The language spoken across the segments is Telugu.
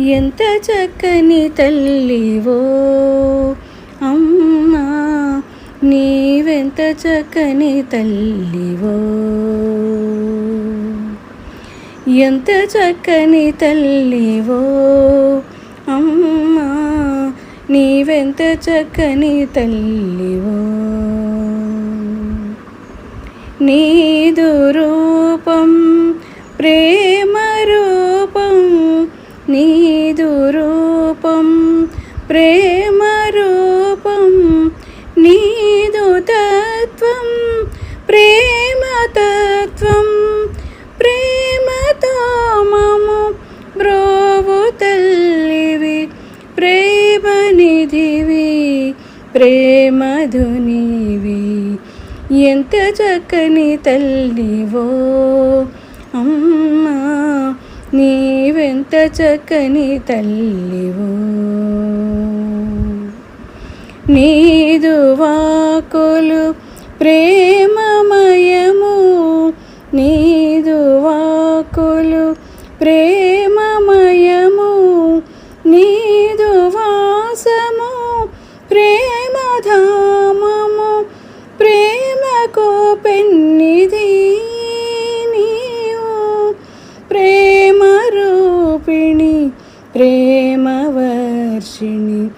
ఎంత చక్కని తల్లివో. అమ్మా నీవెంత చక్కని తల్లివో. ఎంత చక్కని తల్లివో. అమ్మా నీవెంత చక్కని తల్లివో. నీదు రూపం ప్రే ప్రేమ రూపం నీదు తత్వం ప్రేమ తత్వం ప్రేమతో మము బ్రోవు తల్లివి ప్రేమ నిధివి ప్రేమధునివి ఎంత చక్కని తల్లివో అమ్మా నీవెంత చక్కని తల్లివో. నీదు వాకులు ప్రేమమయము. నీదు వాకులు ప్రేమమయము. నీదు వాసము ప్రేమధామము. ప్రేమకు పెన్నిది నీవు. ప్రేమ రూపిణి ప్రేమవర్షిణి.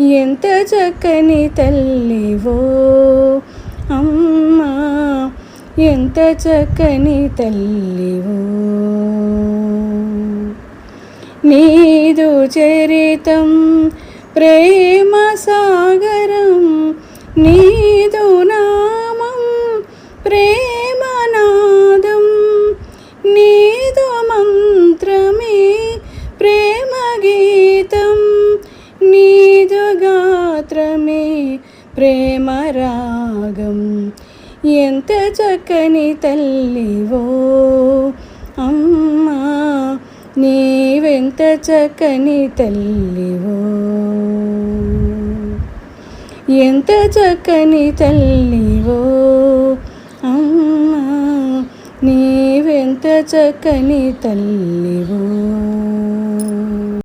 ఎంత చక్కని తల్లివో. అమ్మా ఎంత చక్కని తల్లివో. నీదు చరితం ప్రేమ సాగరం నీ ప్రేమ రాగం ఎంత చక్కని తల్లివో. అమ్మా నీవెంత చక్కని తల్లివో. ఎంత చక్కని తల్లివో. అమ్మా నీవెంత చక్కని తల్లివో.